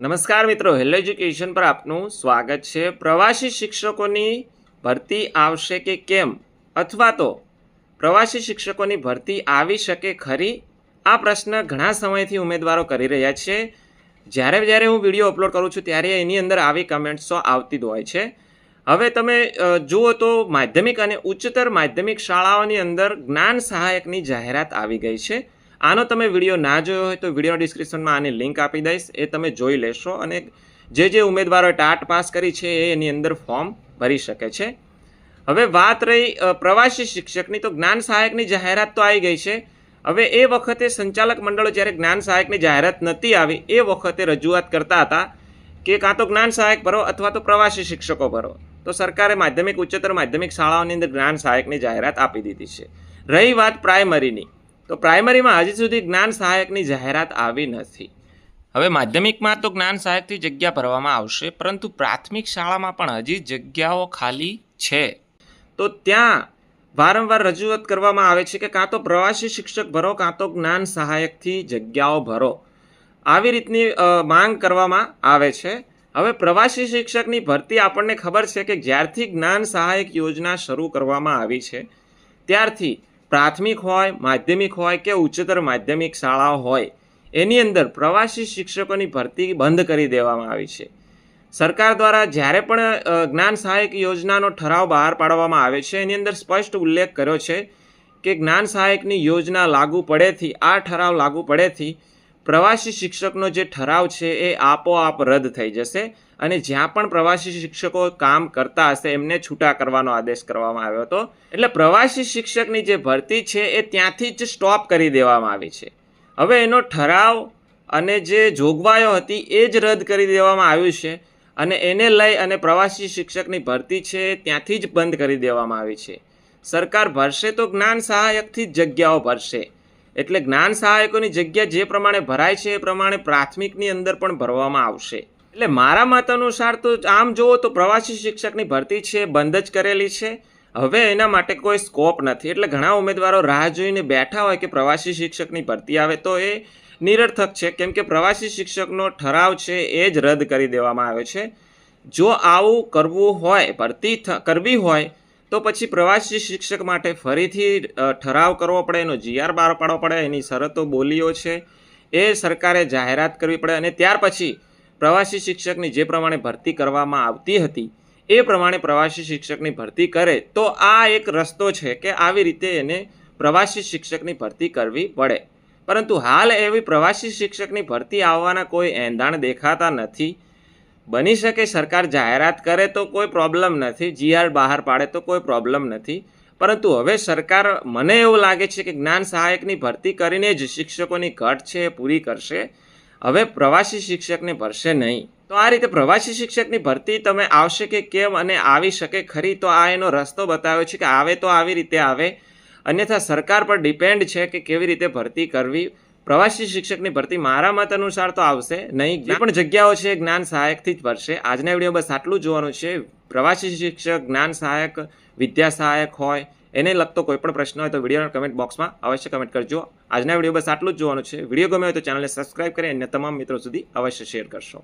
નમસ્કાર મિત્રો, hello education પર આપનું સ્વાગત છે. પ્રવાસી શિક્ષકોની ભરતી આવશે કે કેમ? અથવા તો, પ્રવાસી શિક્ષકોની ભરતી આવી શકે ખરી? આ પ્રશ્ન ઘણા સમયથી ઉમેદવારો કરી રહ્યા છે. જ્યારે જ્યારે હું વીડિયો અપલોડ કરું છું, ત્યારે એની અંદર આવી કમેન્ટ્સો આવતી જ હોય છે. હવે તમે જુઓ તો માધ્યમિક અને ઉચ્ચતર માધ્યમિક શાળાઓની અંદર જ્ઞાન સહાયકની જાહેરાત આવી ગઈ છે. આનો તમે વીડિયો ના જોયો હોય તો વીડિયો ડિસ્ક્રિપ્શનમાં આની લિંક આપી દઈશ. એ તમે જોઈ લેશો અને જે જે ઉમેદવારોએ ટાટ પાસ કરી છે એ એની અંદર ફોર્મ ભરી શકે છે. હવે વાત રહી પ્રવાસી શિક્ષકની તો જ્ઞાન સહાયકની જાહેરાત તો આવી ગઈ છે. હવે એ વખતે સંચાલક મંડળો જ્યારે જ્ઞાન સહાયકની જાહેરાત નથી આવી, એ વખતે રજૂઆત કરતા હતા કે કાં તો જ્ઞાન સહાયક ભરો અથવા તો પ્રવાસી શિક્ષકો ભરો. તો સરકારે માધ્યમિક, ઉચ્ચતર માધ્યમિક શાળાઓની અંદર જ્ઞાન સહાયકની જાહેરાત આપી દીધી છે. રહી વાત પ્રાઇમરીની તો પ્રાઇમરીમાં હજી સુધી જ્ઞાન સહાયકની જાહેરાત આવી નથી. હવે માધ્યમિકમાં તો જ્ઞાન સહાયકથી જગ્યા ભરવામાં આવશે, પરંતુ પ્રાથમિક શાળામાં પણ હજી જગ્યાઓ ખાલી છે. તો ત્યાં વારંવાર રજૂઆત કરવામાં આવે છે કે કાં તો પ્રવાસી શિક્ષક ભરો, કાં તો જ્ઞાન સહાયકથી જગ્યાઓ ભરો. આવી રીતની માંગ કરવામાં આવે છે. હવે પ્રવાસી શિક્ષકની ભરતી આપણને ખબર છે કે જ્યારથી જ્ઞાન સહાયક યોજના શરૂ કરવામાં આવી છે, ત્યારથી પ્રાથમિક હોય, માધ્યમિક હોય કે ઉચ્ચતર માધ્યમિક શાળાઓ હોય, એની અંદર પ્રવાસી શિક્ષકોની ભરતી બંધ કરી દેવામાં આવી છે. સરકાર દ્વારા જ્યારે પણ જ્ઞાન સહાયક યોજનાનો ઠરાવ બહાર પાડવામાં આવે છે, એની અંદર સ્પષ્ટ ઉલ્લેખ કર્યો છે કે જ્ઞાન સહાયકની યોજના લાગુ પડેથી, આ ઠરાવ લાગુ પડેથી પ્રવાસી શિક્ષકનો જે ઠરાવ છે એ આપોઆપ રદ થઈ જશે અને જ્યાં પણ પ્રવાસી શિક્ષકો કામ કરતા હશે, એમને છૂટા કરવાનો આદેશ કરવામાં આવ્યો હતો. એટલે પ્રવાસી શિક્ષકની જે ભરતી છે એ ત્યાંથી જ સ્ટોપ કરી દેવામાં આવી છે. હવે એનો ઠરાવ અને જે જોગવાઈઓ હતી એ જ રદ કરી દેવામાં આવ્યું છે અને એને લઈ અને પ્રવાસી શિક્ષકની ભરતી છે ત્યાંથી જ બંધ કરી દેવામાં આવી છે. સરકાર ભરશે તો જ્ઞાન સહાયકથી જ જગ્યાઓ ભરશે. એટલે જ્ઞાન સહાયકોની જગ્યા જે પ્રમાણે ભરાય છે એ પ્રમાણે પ્રાથમિકની અંદર પણ ભરવામાં આવશે. એટલે મારા મત અનુસાર તો આમ જુઓ તો પ્રવાસી શિક્ષકની ભરતી છે, બંધ જ કરેલી છે. હવે એના માટે કોઈ સ્કોપ નથી. એટલે ઘણા ઉમેદવારો રાહ જોઈને બેઠા હોય કે પ્રવાસી શિક્ષકની ભરતી આવે તો એ નિરર્થક છે. કેમ કે પ્રવાસી શિક્ષકનો ઠરાવ છે એ જ રદ કરી દેવામાં આવે છે. જો આવું કરવું હોય, ભરતી કરવી હોય તો પછી પ્રવાસી શિક્ષક માટે ફરીથી ઠરાવ કરવો પડે, એનો જીઆર બહાર પાડવો પડે, એની શરતો બોલીઓ છે. એ સરકારે જાહેરાત કરવી પડે અને ત્યાર પછી પ્રવાસી શિક્ષકની જે પ્રમાણે ભરતી કરવામાં આવતી હતી, એ પ્રમાણે પ્રવાસી શિક્ષકની ભરતી કરે, તો આ એક રસ્તો છે કે આવી રીતે એને પ્રવાસી શિક્ષકની ભરતી કરવી પડે. પરંતુ હાલ એવી પ્રવાસી શિક્ષકની ભરતી આવવાના કોઈ એંધાણ દેખાતા નથી. બની શકે, સરકાર જાહેરાત કરે તો કોઈ પ્રોબ્લેમ નથી જીઆર બહાર પાડે તો કોઈ પ્રોબ્લેમ નથી. પરંતુ હવે સરકાર, મને એવું લાગે છે કે જ્ઞાન સહાયકની ભરતી કરીને જ શિક્ષકોની ઘટ છે એ પૂરી કરશે. હવે પ્રવાસી શિક્ષકને ભરશે નહીં. તો આ રીતે પ્રવાસી શિક્ષકની ભરતી તમે આવશે કે કેમ અને આવી શકે ખરી, તો આ એનો રસ્તો બતાવ્યો છે કે આવે તો આવી રીતે આવે. અન્યથા સરકાર પર ડિપેન્ડ છે કે કેવી રીતે ભરતી કરવી. પ્રવાસી શિક્ષકની ભરતી મારા મત અનુસાર તો આવશે નહીં. જે પણ જગ્યાઓ છે જ્ઞાન સહાયકથી જ ભરશે આજના વીડિયો બસ આટલું જ જોવાનું છે. પ્રવાસી શિક્ષક જ્ઞાન સહાયક વિદ્યા સહાયક હોય એને લગતો કોઈ પણ પ્રશ્ન હોય તો વિડીયોના કમેન્ટ બોક્સમાં અવશ્ય કમેન્ટ કરજો. આજના વીડિયો બસ આટલું જ જોવાનું છે. વીડિયો ગમે હોય તો ચેનલને સબસ્ક્રાઇબ કરી અન્ય તમામ મિત્રો સુધી અવશ્ય શેર કરશો.